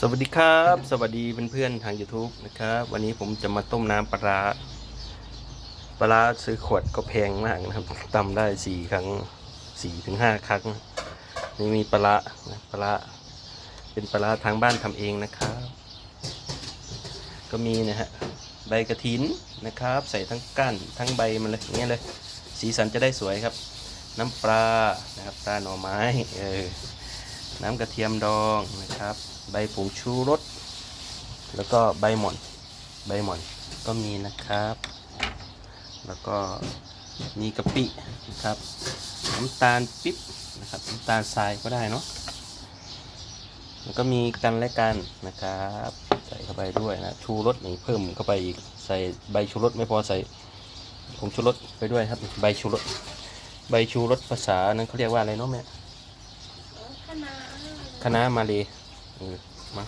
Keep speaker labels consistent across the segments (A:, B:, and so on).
A: สวัสดีครับ สวัสดีเพื่อนๆทาง YouTube นะครับ วันนี้ผมจะมาต้มน้ำปลาปลาซื้อขวดก็แพงมากนะครับตำได้สี่ครั้งสี่ถึงห้าครั้ง นี่มีปลาปลาเป็นปลาร้าทางบ้านทำเองนะครับ ก็มีนะฮะใบกระถินนะครับ ใส่ทั้งก้านทั้งใบมันเลยอย่างเงี้ยเลย สีสันจะได้สวยครับ น้ำปลานะครับปลาหน่อไม้เออ น้ำกระเทียมดองนะครับ ใบผงชูรส แล้วก็ใบหม่อน ใบหม่อนก็มีนะครับ แล้วก็มีกะปินะครับ น้ำตาลปิ๊บนะครับ น้ำตาลทรายก็ได้เนาะแล้วก็มีกันและกันนะครับใส่เข้าไปด้วยนะชูรสนี่เพิ่มเข้าไปอีกใส่ใบชูรสไม่พอใส่ผงชูรสไปด้วยครับ ใบชูรสใบชูรสภาษานั้นเขาเรียกว่าอะไรเนาะแม่
B: คณะ
A: มาเลยเออมา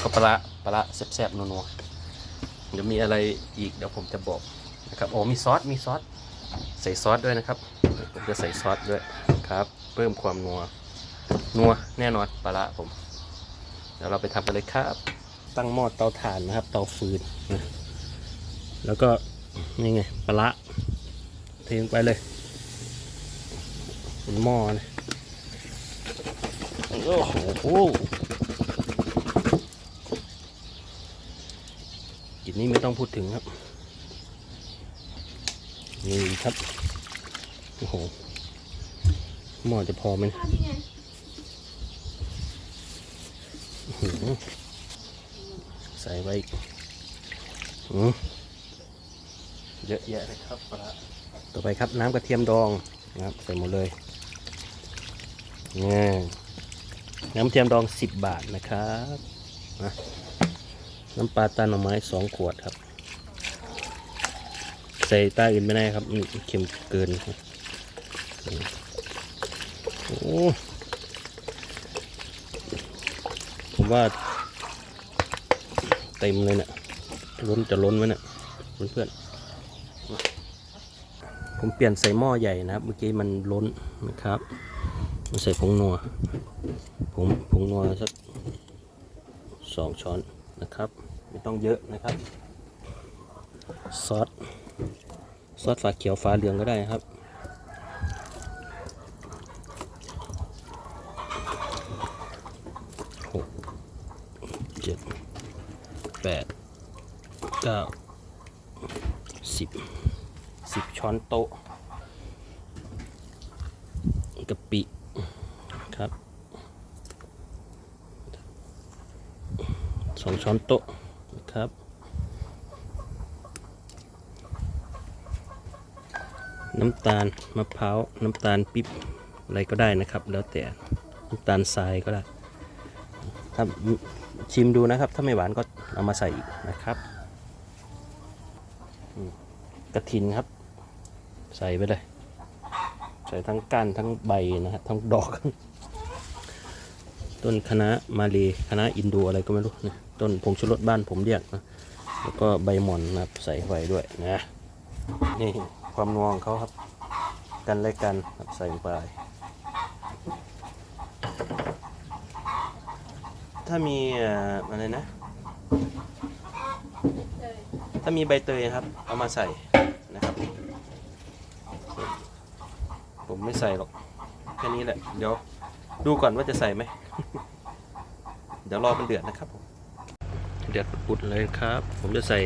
A: ก็ปลาปลาแซ่บๆนัวๆเดี๋ยวมีอะไรอีกเดี๋ยวผมจะบอกนะครับโอ้มีซอสมีซอสใส่ซอสด้วยนะครับผมจะใส่ซอสด้วยครับ เพิ่มความนัวนัวแน่นอนปลาผม เดี๋ยวเราไปทำกันเลยครับ ตั้งหม้อเตาถ่านนะครับ เตาฟืนนะแล้วก็นี่ไงปลาเทลงไปเลยเป็นหม้อนะ โอ้โหกลิ่นนี้ไม่ต้องพูดถึงครับ นี่ครับ โอ้โห หม้อจะพอไหม
B: ทำยังไง
A: อื้อหือใส่ไว้อีกอืมเยอะแยะเลยครับปลาร้าต่อไปครับน้ำกระเทียมดองนะครับ ใส่หมดเลยนี่ น้ำเทียมดอง 10 บาทนะครับนะน้ำปลาตาหน่อไม้สองขวดครับ ใส่ตาอื่นไม่ได้ครับมันเค็มเกินครับโอ้ผมว่าเต็มเลยเนะี่ยล้นจะล้นไว้เนะี่ยเพื่อนผมเปลี่ยนใส่หม้อใหญ่นะครับ เมื่อกี้มันล้นนะครับ มาใส่ผงนัวผงผงนัวสักสองช้อนนะครับ ไม่ต้องเยอะนะครับ ซอสซอสฝาเขียวฝาเหลืองก็ได้ครับหกเจ็ดแปดเก้าสิบสิบช้อนโต๊ะกะปิครับ สองช้อนโต๊ะนะครับ น้ำตาลมะพร้าวน้ำตาลปิ๊บอะไรก็ได้นะครับ แล้วแต่น้ำตาลทรายก็ได้ถ้าชิมดูนะครับ ถ้าไม่หวานก็เอามาใส่อีกนะครับกระถินครับ ใส่ไปเลย ใส่ทั้งก้านทั้งใบนะฮะทั้งดอก ต้นคณะมาเลคณะอินโดอะไรก็ไม่รู้นะต้นผงชูรสบ้านผมเรียกนะแล้วก็ใบหม่อนนะครับใส่ไว้ด้วยนะนี่ความนัวของเขาครับกันและกันครับใส่ลงไปถ้ามีอะไรนะ ถ้ามีใบเตยครับ เอามาใส่นะครับ ผมไม่ใส่หรอกแค่นี้แหละ เดี๋ยวดูก่อนว่าจะใส่ไหม เดี๋ยวรอมันเดือดนะครับผมเดือดปุดเลยครับ ผมจะใส่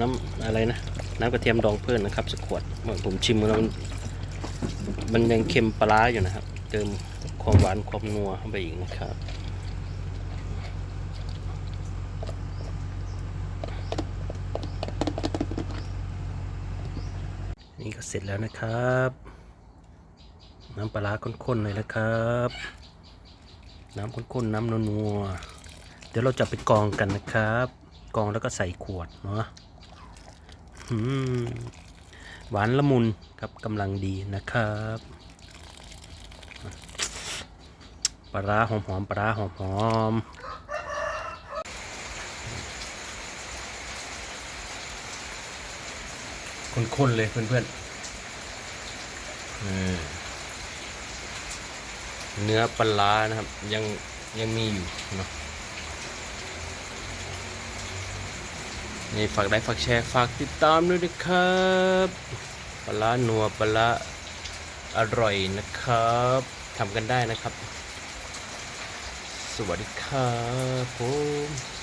A: น้ำอะไรนะ น้ำกระเทียมดองเพิ่มนะครับสักขวดเมื่อผมชิมแล้วมันมันยังเค็มปลาร้าอยู่นะครับ เติมความหวานความนัวเข้าไปอีกนะครับนี่ก็เสร็จแล้วนะครับ น้ำปลาร้าข้นๆเลยนะครับ น้ำข้นๆ น้ำนัวๆ เดี๋ยวเราจะไปกองกันนะครับ กองแล้วก็ใส่ขวดเนาะอืมหวานละมุนครับกำลังดีนะครับปลาหอมๆปลาหอมๆข้นๆเลยเพื่อนๆอืม เนื้อปลานะครับ ยังยังมีอยู่เนาะนี่ฝากได้ฝากแชร์ฝากติดตามด้วยนะครับปลานัวปลาอร่อยนะครับทำกันได้นะครับ สวัสดีครับผม